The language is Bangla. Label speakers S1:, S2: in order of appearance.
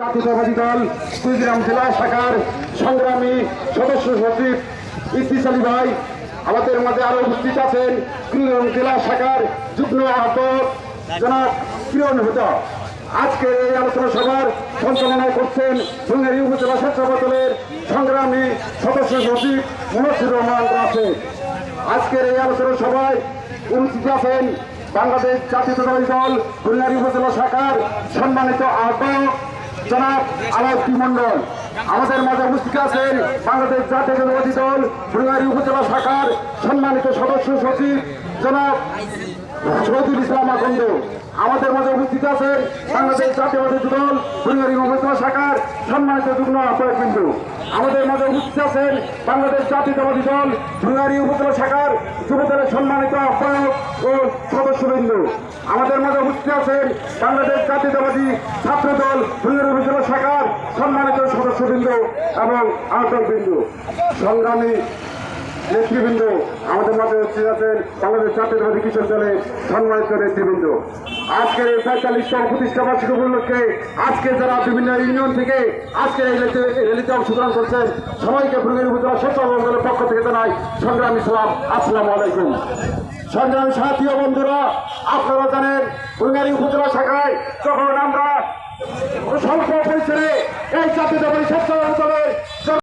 S1: জাতীয়তাবাদী দল, কুড়িগ্রাম জেলা শাখার সংগ্রামী সদস্য সচিব ইদ্রিস আলী ভাই আমাদের মাঝে আরও উপস্থিত আছেন। কুড়িগ্রাম জেলা শাখার যুগ্ম আহ্বায়ক জনাব কিরণ হুদা আজকের এই আলোচনা সভার সঞ্চালনা করছেন ফুলগাড়ি উপজেলা স্বেচ্ছাসেবক দলের সংগ্রামী সদস্য সচিব মনসুর রহমান রাশেদ আজকের এই আলোচনা সভায় উপস্থিত আছেন বাংলাদেশ জাতীয়তাবাদী দল ফুলগাড়ি উপজেলা শাখার সম্মানিত আহ্বায়ক জনাব আলাউদ্দিন মন্ডল আমাদের মাঝে উপস্থিত আছেন বাংলাদেশ জাতীয় জনবাদী দল ফুলবাড়ি উপজেলা শাখার সম্মানিত সদস্য সচিব জনাব শহীদুল ইসলাম আকন্দ, আমাদের মাঝে উপস্থিত আছেন বাংলাদেশ জাতীয়বাদী দল ফুলগাড়ি উপজেলা শাখার সম্মানিত যুগ্ম আহ্বায়ক বিন্দু। আমাদের মাঝে উপস্থিত আছেন বাংলাদেশ জাতীয়তাবাদী দল ফুলগাড়ি উপজেলা শাখার যুবদলের সম্মানিত আহ্বায়ক ও সদস্যবৃন্দ। আমাদের মাঝে উপস্থিত আছেন বাংলাদেশ জাতীয়তাবাদী ছাত্র দল ফুলগাড়ি উপজেলা শাখার সম্মানিত সদস্যবৃন্দ এবং আহ্বায়ক বিন্দু। সংগ্রামী নেতৃবৃন্দ, আমাদের মাঝে হচ্ছে আছেন বাংলাদেশ জাতীয়তাবাদী কৃষক দলের সম্মানিত নেতৃবৃন্দ। আজকের এই পঁয়তাল্লিশতম প্রতিষ্ঠা বার্ষিক উপলক্ষে আজকে যারা বিভিন্ন ইউনিয়ন থেকে আজকের এই রেলিতে অংশগ্রহণ করছেন, সবাইকে ফুলগাড়ি উপজেলা স্বেচ্ছাসেবক দলের পক্ষ থেকে জানাই সংগ্রামী সালাম। আসসালামু আলাইকুম। সংগ্রামী সাথী ও বন্ধুরা, আপনারা জানেন ফুলগাড়ি উপজেলা শাখায় যখন আমরা স্বল্প পরিসরে এই স্বেচ্ছাসেবক দলের